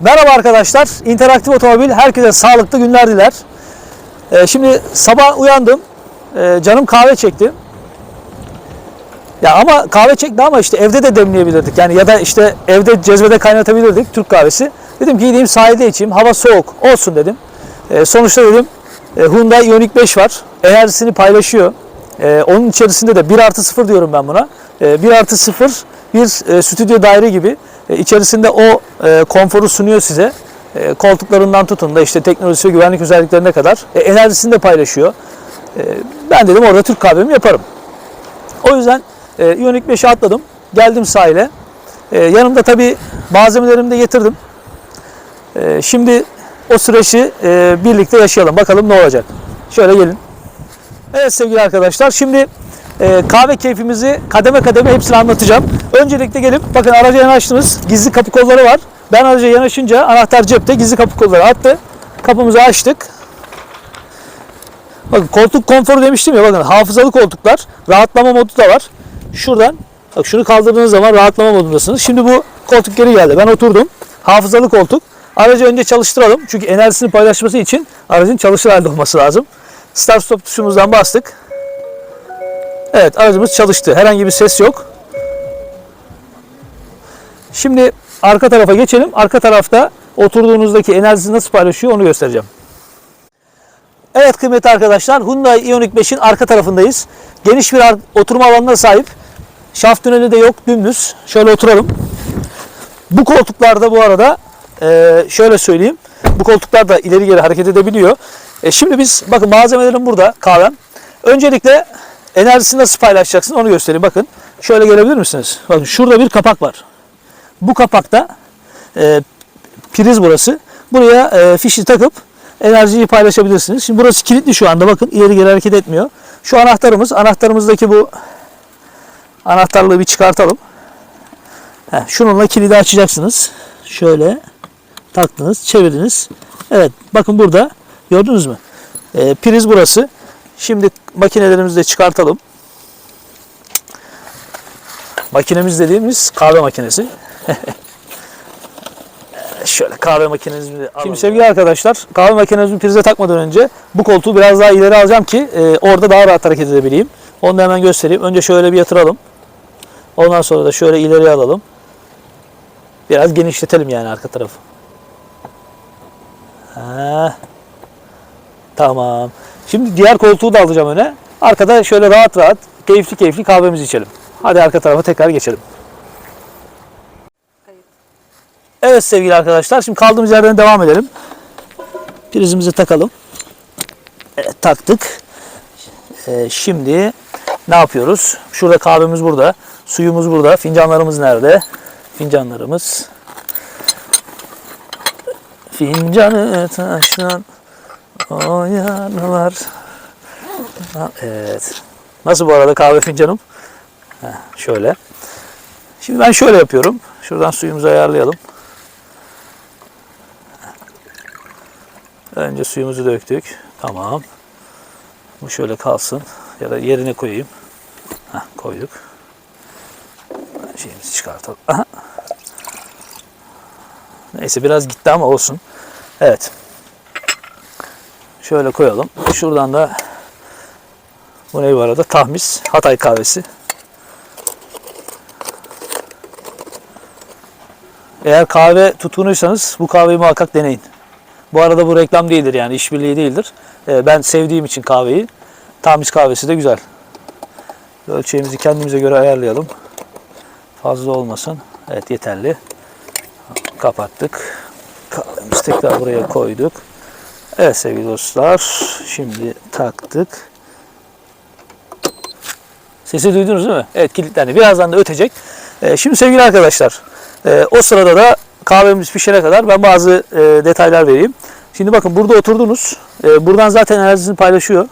Merhaba arkadaşlar. İnteraktif Otomobil herkese sağlıklı günler diler. Ee, şimdi sabah uyandım. Ee, canım kahve çekti. Ya ama kahve çekti ama işte evde de demleyebilirdik. Yani ya da işte evde cezvede kaynatabilirdik Türk kahvesi. Dedim ki gideyim sahilde içeyim. Hava soğuk olsun dedim. Ee, sonuçta dedim e, Hyundai Ioniq 5 var. Enerjisini paylaşıyor. Ee, onun içerisinde de 1 artı 0 diyorum ben buna. Ee, 1 artı 0 bir e, stüdyo daire gibi. E, içerisinde o e, konforu sunuyor size. E, koltuklarından tutun da işte teknolojisi ve güvenlik özelliklerine kadar e, enerjisini de paylaşıyor. E, ben dedim orada Türk kahvemi yaparım. O yüzden e, Ioniq 5'e atladım. Geldim sahile. E, yanımda tabi malzemelerimi de getirdim. E, şimdi o süreçi e, birlikte yaşayalım. Bakalım ne olacak. Şöyle gelin. Evet sevgili arkadaşlar şimdi e, kahve keyfimizi kademe kademe hepsini anlatacağım. Öncelikle gelip bakın araca yanaştınız. Gizli kapı kolları var. Ben araca yanaşınca anahtar cepte gizli kapı kolları attı. Kapımızı açtık. Bakın koltuk konforu demiştim ya bakın hafızalı koltuklar. Rahatlama modu da var. Şuradan bak şunu kaldırdığınız zaman rahatlama modundasınız. Şimdi bu koltuk geri geldi. Ben oturdum. Hafızalı koltuk. Aracı önce çalıştıralım. Çünkü enerjisini paylaşması için aracın çalışır halde olması lazım. Start stop tuşumuzdan bastık. Evet aracımız çalıştı. Herhangi bir ses yok. Şimdi arka tarafa geçelim. Arka tarafta oturduğunuzdaki enerjisi nasıl paylaşıyor onu göstereceğim. Evet kıymetli arkadaşlar Hyundai Ioniq 5'in arka tarafındayız. Geniş bir oturma alanına sahip. Şaft tüneli de yok dümdüz. Şöyle oturalım. Bu koltuklarda bu arada e, şöyle söyleyeyim. Bu koltuklar da ileri geri hareket edebiliyor. E, şimdi biz bakın malzemelerim burada kahvem. Öncelikle enerjisini nasıl paylaşacaksın onu göstereyim. Bakın şöyle gelebilir misiniz? Bakın şurada bir kapak var. Bu kapakta e, priz burası. Buraya e, fişi takıp enerjiyi paylaşabilirsiniz. Şimdi burası kilitli şu anda. Bakın ileri geri hareket etmiyor. Şu anahtarımız. Anahtarımızdaki bu anahtarlığı bir çıkartalım. Heh, şununla kilidi açacaksınız. Şöyle taktınız, çevirdiniz. Evet, bakın burada gördünüz mü? E, priz burası. Şimdi makinelerimizi de çıkartalım. Makinemiz dediğimiz kahve makinesi. Şöyle kahve makinemizi alalım. Şimdi sevgili arkadaşlar kahve makinemizi prize takmadan önce bu koltuğu biraz daha ileri alacağım ki e, orada daha rahat hareket edebileyim. Onu da hemen göstereyim. Önce şöyle bir yatıralım. Ondan sonra da şöyle ileriye alalım. Biraz genişletelim yani arka tarafı. Ha. Tamam. Şimdi diğer koltuğu da alacağım öne. Arkada şöyle rahat rahat, keyifli keyifli kahvemizi içelim. Hadi arka tarafa tekrar geçelim. Evet sevgili arkadaşlar, şimdi kaldığımız yerden devam edelim. Prizimizi takalım. Evet, taktık. Ee, şimdi ne yapıyoruz? Şurada kahvemiz burada, suyumuz burada, fincanlarımız nerede? Fincanlarımız. Fincanı taşlan o yanlar. Ha, Evet. Nasıl bu arada kahve fincanım? Heh, şöyle. Şimdi ben şöyle yapıyorum. Şuradan suyumuzu ayarlayalım. Önce suyumuzu döktük. Tamam. Bu şöyle kalsın. Ya da yerine koyayım. Heh, koyduk. Şeyimizi çıkartalım. Aha. Neyse biraz gitti ama olsun. Evet. Şöyle koyalım. Şuradan da bu ne bu arada? Tahmis. Hatay kahvesi. Eğer kahve tutkunuysanız bu kahveyi muhakkak deneyin. Bu arada bu reklam değildir yani işbirliği değildir. Ee, Ben sevdiğim için kahveyi. Tahmis kahvesi de güzel. Ölçeğimizi kendimize göre ayarlayalım. Fazla olmasın. Evet yeterli. Kapattık. Kahvemizi tekrar buraya koyduk. Evet sevgili dostlar. Şimdi taktık. Sesi duydunuz değil mi? Evet kilitlendi. Birazdan da ötecek. Ee, şimdi sevgili arkadaşlar. e, o sırada da kahvemiz pişene kadar ben bazı e, detaylar vereyim. Şimdi bakın burada oturdunuz. E, buradan zaten enerjisini paylaşıyor.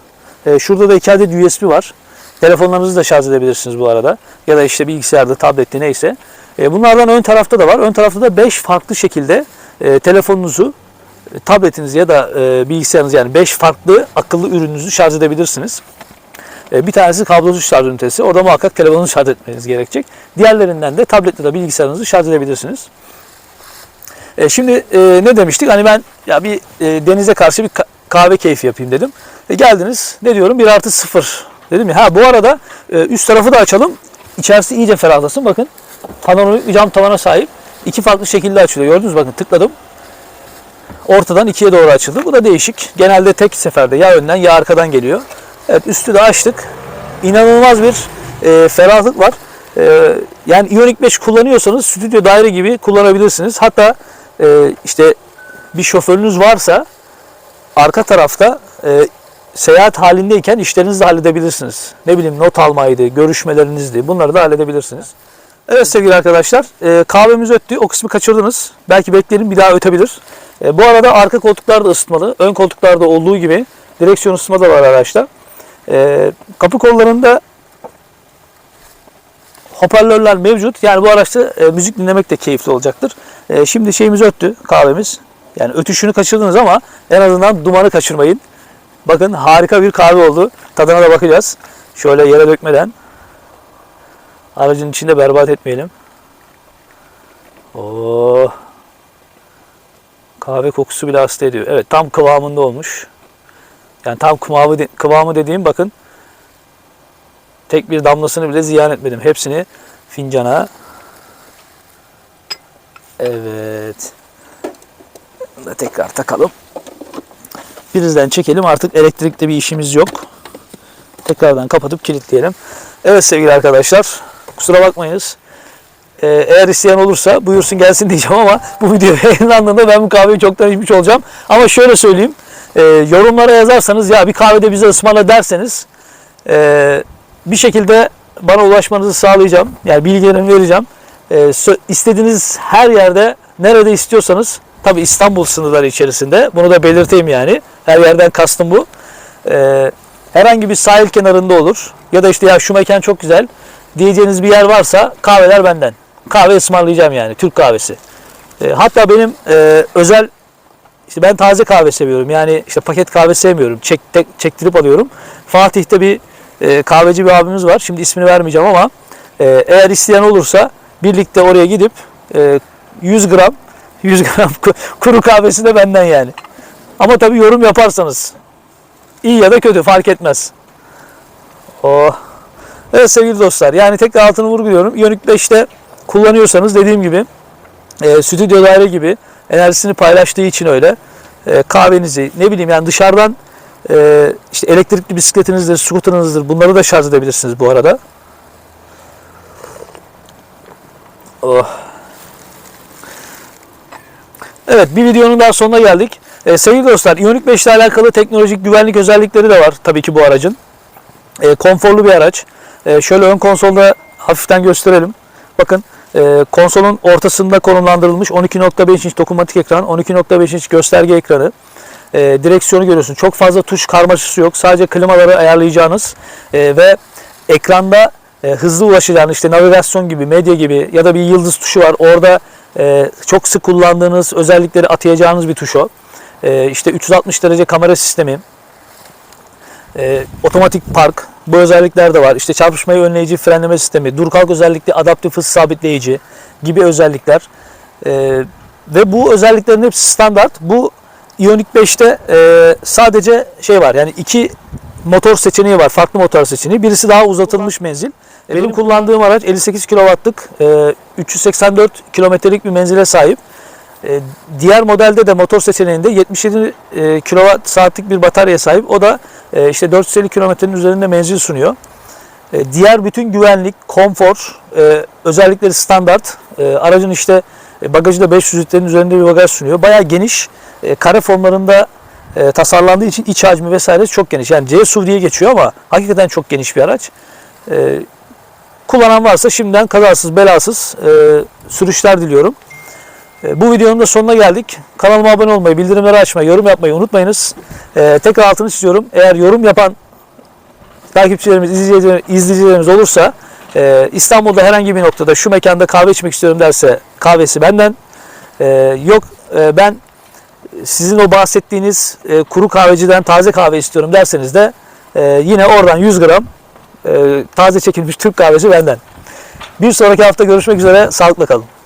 E, şurada da iki adet USB var. Telefonlarınızı da şarj edebilirsiniz bu arada. Ya da işte bilgisayarda, tablette neyse. E, bunlardan ön tarafta da var. Ön tarafta da 5 farklı şekilde e, telefonunuzu, tabletinizi ya da e, bilgisayarınızı yani 5 farklı akıllı ürününüzü şarj edebilirsiniz. E, Bir tanesi kablosuz şarj ünitesi. Orada muhakkak telefonunuzu şarj etmeniz gerekecek. Diğerlerinden de tabletle de bilgisayarınızı şarj edebilirsiniz. E, şimdi e, ne demiştik? Hani ben ya bir e, denize karşı bir ka- kahve keyfi yapayım dedim. E, geldiniz. Ne diyorum? 1 artı 0. Dedim ya. Ha bu arada e, üst tarafı da açalım. İçerisi iyice ferahlasın. Bakın panoramik cam tavana sahip. İki farklı şekilde açılıyor. Gördünüz? Bakın tıkladım. Ortadan ikiye doğru açıldı. Bu da değişik. Genelde tek seferde ya önden ya arkadan geliyor. Evet üstü de açtık. İnanılmaz bir e, ferahlık var. E, yani Ioniq 5 kullanıyorsanız stüdyo daire gibi kullanabilirsiniz. Hatta e, işte bir şoförünüz varsa arka tarafta e, seyahat halindeyken işlerinizi de halledebilirsiniz. Ne bileyim not almaydı, görüşmelerinizdi. Bunları da halledebilirsiniz. Evet sevgili arkadaşlar e, kahvemiz öttü. O kısmı kaçırdınız. Belki bekleyelim bir daha ötebilir. E, bu arada arka koltuklar da ısıtmalı. Ön koltuklarda olduğu gibi direksiyon ısıtma da var araçta. E, kapı kollarında hoparlörler mevcut. Yani bu araçta müzik dinlemek de keyifli olacaktır. Şimdi şeyimiz öttü kahvemiz. Yani ötüşünü kaçırdınız ama en azından dumanı kaçırmayın. Bakın harika bir kahve oldu. Tadına da bakacağız. Şöyle yere dökmeden. Aracın içinde berbat etmeyelim. Oo. Kahve kokusu bile hasta ediyor. Evet tam kıvamında olmuş. Yani tam kıvamı, kıvamı dediğim bakın tek bir damlasını bile ziyan etmedim. Hepsini fincana. Evet. Bunu da tekrar takalım. Prizden çekelim. Artık elektrikte bir işimiz yok. Tekrardan kapatıp kilitleyelim. Evet sevgili arkadaşlar. Kusura bakmayınız. Ee, eğer isteyen olursa buyursun gelsin diyeceğim ama bu video yayınlandığında ben bu kahveyi çoktan içmiş olacağım. Ama şöyle söyleyeyim. e, yorumlara yazarsanız ya bir kahvede bize ısmarla derseniz e, bir şekilde bana ulaşmanızı sağlayacağım. Yani bilgilerimi vereceğim. E, istediğiniz her yerde nerede istiyorsanız tabi İstanbul sınırları içerisinde bunu da belirteyim yani. Her yerden kastım bu. E, herhangi bir sahil kenarında olur. Ya da işte ya şu mekan çok güzel diyeceğiniz bir yer varsa kahveler benden. Kahve ısmarlayacağım yani Türk kahvesi. E, hatta benim e, özel işte ben taze kahve seviyorum. Yani işte paket kahve sevmiyorum. Çek, tek, çektirip alıyorum. Fatih'te bir e, kahveci bir abimiz var. Şimdi ismini vermeyeceğim ama e, eğer isteyen olursa birlikte oraya gidip e, 100 gram 100 gram ku- kuru kahvesi de benden yani. Ama tabii yorum yaparsanız iyi ya da kötü fark etmez. Oh. Evet sevgili dostlar yani tekrar altını vurguluyorum. Ioniq 5'te kullanıyorsanız dediğim gibi e, stüdyo daire gibi enerjisini paylaştığı için öyle e, kahvenizi ne bileyim yani dışarıdan e, işte elektrikli bisikletinizdir, scooterınızdır bunları da şarj edebilirsiniz bu arada. Oh. Evet bir videonun daha sonuna geldik. E, sevgili dostlar Ioniq 5 ile alakalı teknolojik güvenlik özellikleri de var tabii ki bu aracın. E, konforlu bir araç. E, şöyle ön konsolda hafiften gösterelim. Bakın e, konsolun ortasında konumlandırılmış 12.5 inç dokunmatik ekran, 12.5 inç gösterge ekranı. E, direksiyonu görüyorsun. Çok fazla tuş karmaşası yok. Sadece klimaları ayarlayacağınız e, ve ekranda hızlı ulaşacağınız işte navigasyon gibi, medya gibi ya da bir yıldız tuşu var. Orada çok sık kullandığınız özellikleri atayacağınız bir tuş o. E, işte 360 derece kamera sistemi, otomatik park bu özellikler de var. İşte çarpışmayı önleyici frenleme sistemi, dur kalk özellikli adaptif hız sabitleyici gibi özellikler. E, ve bu özelliklerin hepsi standart. Bu Ioniq 5'te e, sadece şey var yani iki motor seçeneği var. Farklı motor seçeneği. Birisi daha uzatılmış menzil. E, Benim kullandığım araç 58 kW'lık e, 384 kilometrelik bir menzile sahip. E, diğer modelde de motor seçeneğinde 77 e, saatlik bir bataryaya sahip. O da e, işte 450 kilometrenin üzerinde menzil sunuyor. E, diğer bütün güvenlik, konfor, özellikleri standart. Aracın işte bagajı da 500 litrenin üzerinde bir bagaj sunuyor. Bayağı geniş. Kare formlarında tasarlandığı için iç hacmi vesaire çok geniş. Yani C SUV diye geçiyor ama hakikaten çok geniş bir araç. Kullanan varsa şimdiden kazasız belasız sürüşler diliyorum. E, Bu videonun da sonuna geldik. Kanalıma abone olmayı, bildirimleri açmayı, yorum yapmayı unutmayınız. E, tekrar altını çiziyorum. Eğer yorum yapan takipçilerimiz, izleyicilerimiz, izleyicilerimiz olursa e, İstanbul'da herhangi bir noktada şu mekanda kahve içmek istiyorum derse kahvesi benden. Yok ben sizin o bahsettiğiniz kuru kahveciden taze kahve istiyorum derseniz de yine oradan 100 gram taze çekilmiş Türk kahvesi benden. Bir sonraki hafta görüşmek üzere. Sağlıkla kalın.